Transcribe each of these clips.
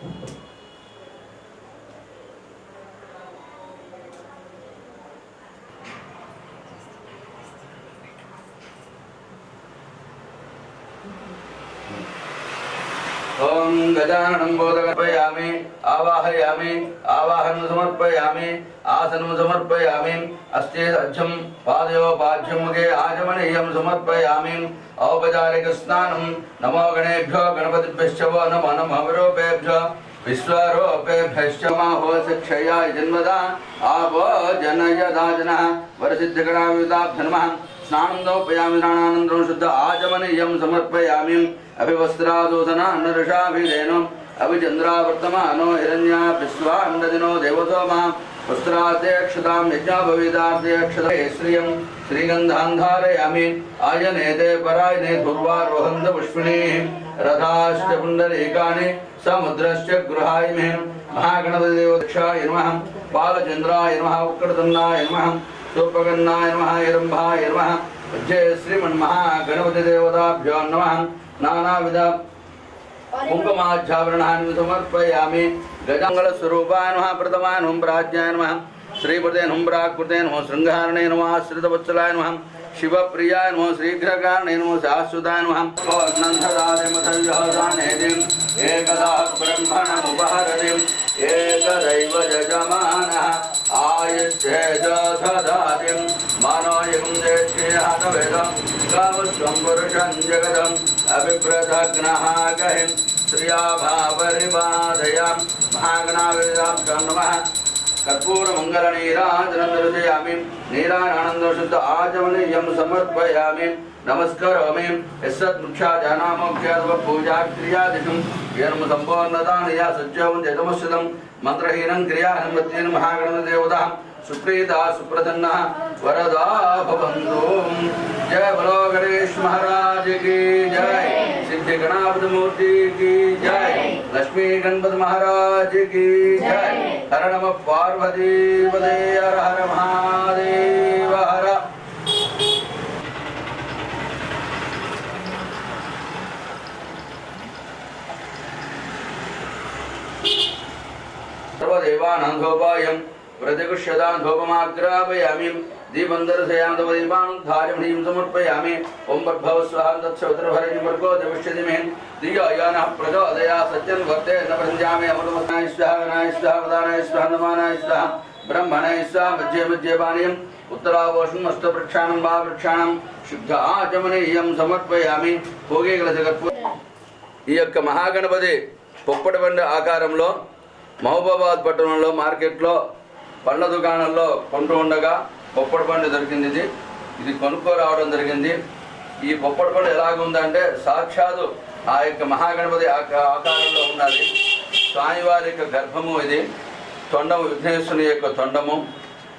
Thank you. ఓం గజాననం బోధకర్పయామి ఆవాహయామి ఆవాహనం సమర్పయామి ఆసనం సమర్పయామి అస్తే సజ్జం పాదయోపాధ్యం ముఖే ఆచమనీయం సమర్పయామి ఔపచారిక స్నానం నమో గణేభ్యో గణపతిభ్యశ్చ వో నమో నమః విరూపేభ్యో జన్మదా ఆవో జనయదాజన వరసిద్ధిగణాయుధాభ్య నమః. స్నానం దౌపయామి స్నానానంతరం శుద్ధ ఆచమనీయం సమర్పయామి. అభివస్త్రాదూతన అన్నరుషాభిధేను అభిచంద్రావర్తమానో హిరణ్యా విశ్వాండదినో దేవతోమా వస్త్రాధ్యక్షతాం యజ్ఞాభవిదాధ్యక్షత శ్రియం శ్రీగంధాంధారయామి ఆయనేతే పరాయనే దుర్వారోహంత పుష్పిణీ రథాశ్చ పుండరీకాని సముద్రశ్చ గృహాయ మహాగణపతిదేవక్షాయ నమ బాలచంద్రాయ నమ ఉక్కడదండాయ నమ సూపగన్నాయ నమ హిరంభాయ నమ జయ శ్రీమన్మహాగణపతి దేవతాభ్యో నమ నానావిధ కుంకుమాధ్యాభరణాన్ని సమర్పయామి గజంగళ స్వరూపాయ నమ ప్రథమాయ నమ ప్రాజ్ఞాయ నమ శ్రీపదే హుం ప్రాకృతే నమ శృంగారణే నమ ఆశ్రితవత్సలాయ నమ శివప్రియాయ నమ శ్రీఘ్రకారణే నమ శాశ్వతాయ నమ ఏకదా బ్రహ్మణముపహరతిం ఏకదైవ యజమానः ఆయుష్యేజాధిం మనోయం దేశేహనవేదం కామస్వం పురుషం జగదం अभिप्रदग्नः गहिं श्रियाभावरिबाधयां महाग्नावेदां नमः कर्पूरमङ्गलनीराजनन्दयामि नीरानन्दशुद्ध आचमनीयं समर्पयामि, नमस्करोमि। यस्सद्मुख्याजानामोख्यात्म पूजाक्रियादिषु येनम सज्जवं जयतमश्रितं मन्त्रहीनं क्रियाहन्मत्येन महागणदेवता सुप्रीता सुप्रसन्न वरदा भवन्तु। जय बोलो गणेश महाराज की जय। सिद्धि गणापति मूर्ति की जय। लक्ष्मी गणपति महाराज की जय। हर नम पार्वती पदे हर हर महादेव हर। सर्वदेवानन्दोपायम् ప్రతిగుష్యతాం ధూపమాగ్రాపయామి దీపందరుసయాంతపదీపాం ధారిణీం సమర్పయామి ఓంబర్భవస్వహాం తత్సవతరభరణి మృగో దిపుష్యతి మేన్ దియోయోన ప్రజోదయా సత్యం వర్తే న ప్రంజామి అమృతమస్నాయ స్వాహ వినాయ స్వాహ వదానాయ స్వాహ నమానాయ స్వాహ బ్రహ్మణయ స్వాహ మధ్యే శుద్ధ ఆచమనీయం సమర్పయామి భోగేగల జగత్పు ఈ యొక్క మహాగణపతి పొప్పటి బండ ఆకారంలో మహబూబాబాద్ పట్టణంలో మార్కెట్లో పండ్ల దుకాణంలో కొంటూ ఉండగా బొప్పడి పండు దొరికింది. ఇది ఇది కొనుక్కో రావడం జరిగింది. ఈ బొప్పడి పండు ఎలాగుందంటే సాక్షాత్తు ఆ యొక్క మహాగణపతి ఆకారంలో ఉన్నది. స్వామివారి యొక్క గర్భము ఇది. తొండము విఘ్నేశ్వరుని యొక్క తొండము.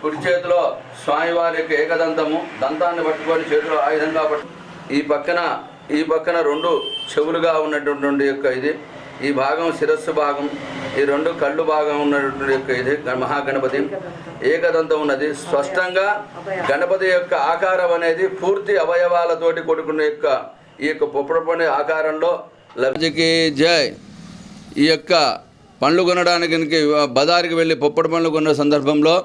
కుడి చేతిలో స్వామివారి యొక్క ఏకదంతము. దంతాన్ని పట్టుకొని చేతిలో ఆయుధంగా పట్టు ఈ పక్కన ఈ పక్కన రెండు చెవులుగా ఉన్నటువంటి యొక్క ఇది. ఈ భాగం శిరస్సు భాగం ఈ రెండు కళ్ళు భాగం ఉన్నటువంటి యొక్క ఇది మహాగణపతి. ఏకదంతం ఉన్నది. స్పష్టంగా గణపతి యొక్క ఆకారం అనేది పూర్తి అవయవాలతోటి కొడుకున్న యొక్క ఈ యొక్క పొప్పడపండి ఆకారంలో లబ్ధికి జై. ఈ యొక్క పండ్లు కొనడానికి బజారుకి వెళ్ళి పొప్పడి పండ్లు కొన్న సందర్భంలో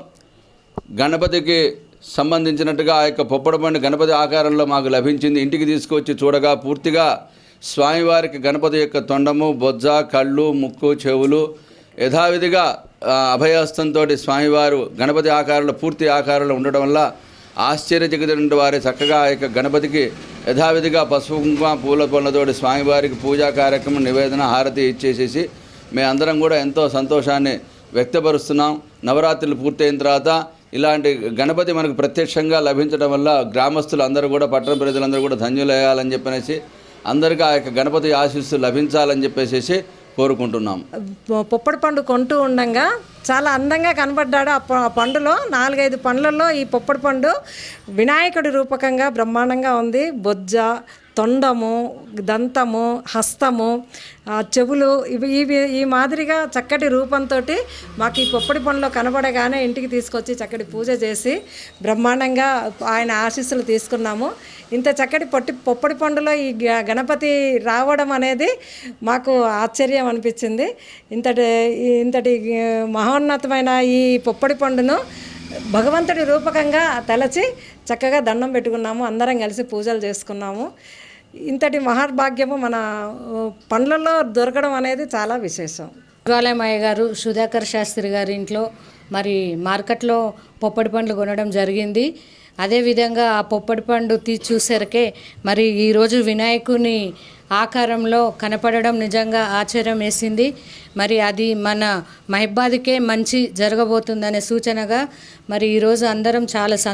గణపతికి సంబంధించినట్టుగా ఆ యొక్క పొప్పడి పండు గణపతి ఆకారంలో మాకు లభించింది. ఇంటికి తీసుకొచ్చి చూడగా పూర్తిగా స్వామివారికి గణపతి యొక్క తొండము బొజ్జ కళ్ళు ముక్కు చెవులు. యథావిధిగా అభయహస్తంతో స్వామివారు గణపతి ఆకారంలో పూర్తి ఆకారంలో ఉండడం వల్ల ఆశ్చర్యచకితున్న వారి చక్కగా ఆ యొక్క గణపతికి యథావిధిగా పసుపు కుంకుమ పూల పనులతోటి స్వామివారికి పూజా కార్యక్రమం నివేదన హారతి ఇచ్చేసేసి మేమందరం కూడా ఎంతో సంతోషాన్ని వ్యక్తపరుస్తున్నాం. నవరాత్రులు పూర్తయిన తర్వాత ఇలాంటి గణపతి మనకు ప్రత్యక్షంగా లభించడం వల్ల గ్రామస్తులు అందరూ కూడా పట్టణ ప్రజలందరూ కూడా ధన్యులయ్యాలని చెప్పనేసి అందరికీ ఆ యొక్క గణపతి ఆశీస్సు లభించాలని చెప్పేసి కోరుకుంటున్నాం. పొప్పడి పండు కొంటూ ఉండంగా చాలా అందంగా కనబడ్డాడు ఆ ప- ఆ పండులో. నాలుగైదు పండ్లలో ఈ పొప్పడి పండు వినాయకుడి రూపకంగా బ్రహ్మాండంగా ఉంది. బొజ్జ తొండము దంతము హస్తము చెవులు ఇవి ఇవి ఈ మాదిరిగా చక్కటి రూపంతో మాకు ఈ పొప్పడి పండులో కనబడగానే ఇంటికి తీసుకొచ్చి చక్కటి పూజ చేసి బ్రహ్మాండంగా ఆయన ఆశీస్సులు తీసుకున్నాము. ఇంత చక్కటి పొట్టి పొప్పడి పండులో ఈ గ- గణపతి రావడం అనేది మాకు ఆశ్చర్యం అనిపించింది. ఇంతటి ఇంతటి మహా మహోన్నతమైన ఈ పొప్పడి పండును భగవంతుడి రూపకంగా తలచి చక్కగా దండం పెట్టుకున్నాము. అందరం కలిసి పూజలు చేసుకున్నాము. ఇంతటి మహాభాగ్యము మన పండ్లలో దొరకడం అనేది చాలా విశేషం. శివాలయమయ్య గారు సుధాకర్ శాస్త్రి గారి ఇంట్లో మరి మార్కెట్లో పొప్పడి పండ్లు కొనడం జరిగింది. అదేవిధంగా ఆ పొప్పడి పండు తీసి చూసరికే మరి ఈరోజు వినాయకుని ఆకారంలో కనపడడం నిజంగా ఆశ్చర్యం వేసింది. మరి అది మన మహిబాదికే మంచి జరగబోతుందనే సూచనగా మరి ఈరోజు అందరం చాలా